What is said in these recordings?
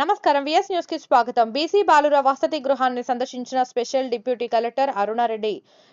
నమస్కారం. విఎస్ న్యూస్కి స్వాగతం. బీసీ బాలుర వసతి గృహాన్ని సందర్శించిన special deputy collector Aruna Reddy.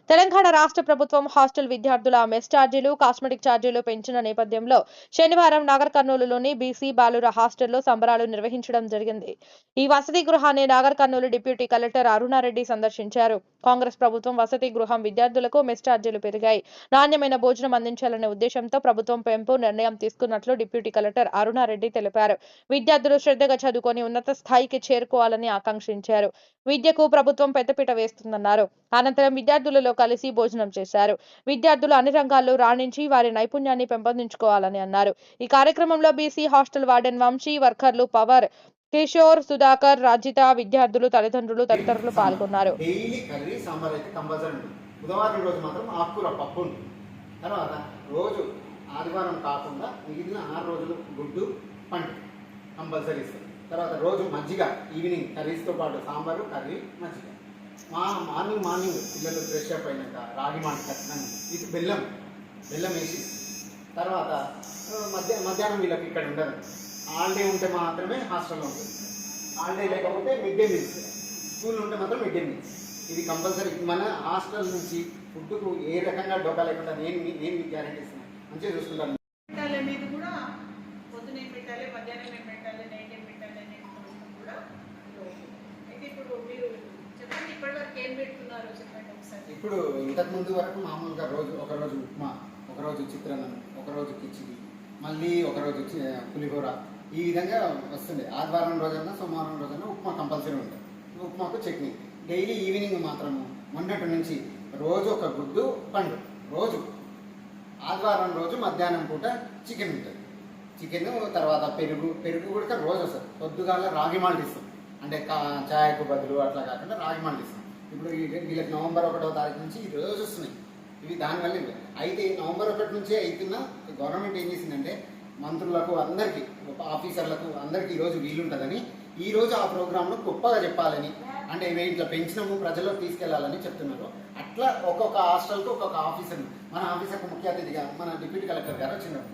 Telangana రాష్ట్ర ప్రభుత్వం హాస్టల్ విద్యార్థుల మెస్ ఛార్జీలు కాస్మెటిక్ ఛార్జీలు పెంచిన నేపథ్యంలో శనివారం నాగర్ కర్నూలులోని బీసీ బాలుర హాస్టల్లో సంబరాలు నిర్వహించడం జరిగింది. ఈ వసతి గృహాన్ని నాగర్ కర్నూలు డిప్యూటీ కలెక్టర్ అరుణారెడ్డి సందర్శించారు. కాంగ్రెస్ ప్రభుత్వం వసతి గృహం విద్యార్థులకు మెస్ ఛార్జీలు పెరిగాయి. నాణ్యమైన భోజనం అందించాలనే ఉద్దేశంతో ప్రభుత్వం పెంపు నిర్ణయం తీసుకున్నట్లు డిప్యూటీ కలెక్టర్ అరుణారెడ్డి తెలిపారు. విద్యార్థులు శ్రద్ధగా చదువుకొని ఉన్నత స్థాయికి చేరుకోవాలని ఆకాంక్షించారు. విద్యకు ప్రభుత్వం పెద్దపీట వేస్తుందన్నారు. అనంతరం విద్యార్థులలో కలిసి భోజనం చేశారు. విద్యార్థులు అన్ని రంగాల్లో రాణించి వారి నైపుణ్యాన్ని పెంపొందించుకోవాలని అన్నారు. ఈ కార్యక్రమంలో బీసీ హాస్టల్ వార్డెన్ వంశీ వర్కర్లు పవర్ కిషోర్ సుధాకర్ రాజిత విద్యార్థులు తల్లిదండ్రులు తదితరులు పాల్గొన్నారు. డైలీ కర్రీ సాంబార్ అయితే కంపల్సరీ ఉంటుంది. బుధవారం రోజు మాత్రం ఆకుకూర పప్పు ఉంటుంది. తర్వాత రోజు ఆదివారం కాకుండా మిగిలిన ఆరు రోజులు గుడ్డు పండు కంపల్సరీ ఇస్తారు తర్వాత రోజు మజ్జిగ ఈవినింగ్ కర్రీస్తో పాటు సాంబారు కర్రీ మజ్జిగ. మా మార్నింగ్ మార్నింగ్ పిల్లలు ఫ్రెష్ అప్ అయినాక రాగి మాట ఖచ్చితంగా ఇది బెల్లం బెల్లం వేసి తర్వాత మధ్య మధ్యాహ్నం వీళ్ళకి ఇక్కడ ఉండదు. హాలిడే ఉంటే మాత్రమే హాస్టల్లో ఉంటుంది. హాలిడే లేకపోతే మిడ్ డే మీల్స్ స్కూల్ ఉంటే మాత్రం మిడ్ డే మీల్స్ ఇది కంపల్సరీ. మన హాస్టల్ నుంచి ఫుడ్కు ఏ రకంగా డోకా లేకుండా నేను నేను మీకు గ్యారెంటీ ఇస్తున్నాను మంచిగా చూసుకుంటాను పెట్టాలి మీద కూడా పొద్దున పెట్టాలి మధ్యాహ్నం ఏం పెట్టాలి నైట్ ఏం పెట్టాలి అనేది కూడా కూడా రోజు. అయితే ఇప్పుడు మీరు చెప్పండి ఇప్పటివరకు ఏం చెప్పండి ఒకసారి. ఇప్పుడు ఇంతకు ముందు వరకు మామూలుగా రోజు ఒక రోజు ఉప్మా ఒక రోజు చిత్రాన్నం ఒక రోజు కిచిడి మళ్ళీ ఒక రోజు పులిహోర. ఈ విధంగా వస్తుంది. ఆదివారం రోజన్నా సోమవారం రోజన్నా ఉప్మా కంపల్సరీ ఉంటుంది. ఉప్మాకు చట్నీ. డైలీ ఈవినింగ్ మాత్రము మొన్నటి నుంచి రోజు ఒక గుడ్డు పండు. రోజు. ఆదివారం రోజు మధ్యాహ్నం పూట చికెన్ ఉంటుంది. చికెన్ తర్వాత పెరుగు పెరుగు కూడా రోజు వస్తుంది. పొద్దుగాల రాగి మాల్ట్ ఇస్తాం. అంటే కా ఛాయకు బదులు అట్లా కాకుండా రాగి మాల్ట్ ఇస్తాం. ఇప్పుడు వీళ్ళకి నవంబర్ ఒకటో తారీఖు నుంచి ఈ రోజు వస్తున్నాయి. ఇవి దానివల్ల ఇవి. అయితే నవంబర్ ఒకటి నుంచే అవుతున్న గవర్నమెంట్ ఏం చేసిందంటే మంత్రులకు అందరికీ ఆఫీసర్లకు అందరికీ ఈరోజు వీలుంటుందని ఈ రోజు ఆ ప్రోగ్రాంను గొప్పగా చెప్పాలని అంటే ఇవి ఇట్లా పెంచినము ప్రజల్లోకి తీసుకెళ్ళాలని చెప్తున్నారు. అట్లా ఒక్కొక్క హాస్టల్కి ఒక్కొక్క ఆఫీసర్ మన ఆఫీసర్కు ముఖ్య అతిథిగా మన డిప్యూటీ కలెక్టర్ గారు వచ్చినారు